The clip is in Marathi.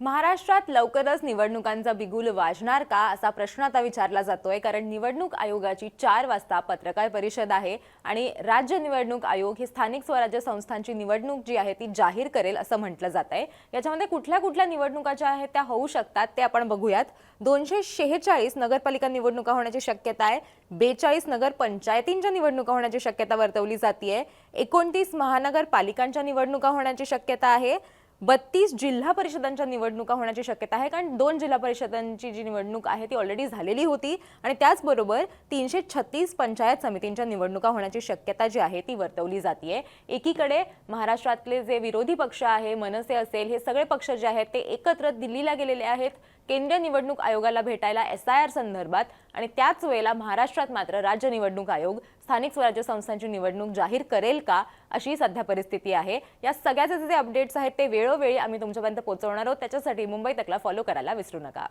महाराष्ट्रात लवकरच निवडणुकांचा बिगुल वाजणार का असा प्रश्न आता विचारला जातोय. कारण निवडणूक आयोगाची चार वाजता पत्रकार परिषद आहे आणि राज्य निवडणूक आयोग ही स्थानिक स्वराज्य संस्थांची निवडणूक जी आहे ती जाहीर करेल असं म्हटलं जात आहे. याच्यामध्ये कुठल्या कुठल्या निवडणुका ज्या आहेत त्या होऊ शकतात ते आपण बघूयात. दोनशे शेहेचाळीस नगरपालिका निवडणुका होण्याची शक्यता आहे. बेचाळीस नगर पंचायतींच्या निवडणुका होण्याची शक्यता वर्तवली जाते एकोणतीस महानगरपालिकांच्या निवडणुका होण्याची शक्यता आहे. बत्तीस जिल्हा परिषदांच्या निवडणुका होण्याची शक्यता आहे कारण दोन जिल्हा परिषदांची जी निवडणूक आहे ती ऑलरेडी झालेली होती. आणि त्याचबरोबर तीनशे छत्तीस पंचायत समितींच्या निवडणुका होण्याची शक्यता जी आहे ती वर्तवली जाते एकीकडे महाराष्ट्रातले जे विरोधी पक्ष आहे मनसे असेल हे सगळे पक्ष जे आहेत ते एकत्र दिल्लीला गेलेले आहेत. केंद्रीय निवडणूक आयोगाला भेटायला एस आय आर संदर्भात आणि त्याच वेळेला महाराष्ट्रात मात्र राज्य निवडणूक आयोग स्थानिक स्वराज्य संस्थांची निवडणूक जाहीर करेल का अशी सध्या परिस्थिती आहे. या सगळ्याचे जे अपडेट्स आहेत ते वेळोवेळी आम्ही तुमच्यापर्यंत पोहोचवणार आहोत. त्याच्यासाठी मुंबई तकला फॉलो करायला विसरू नका.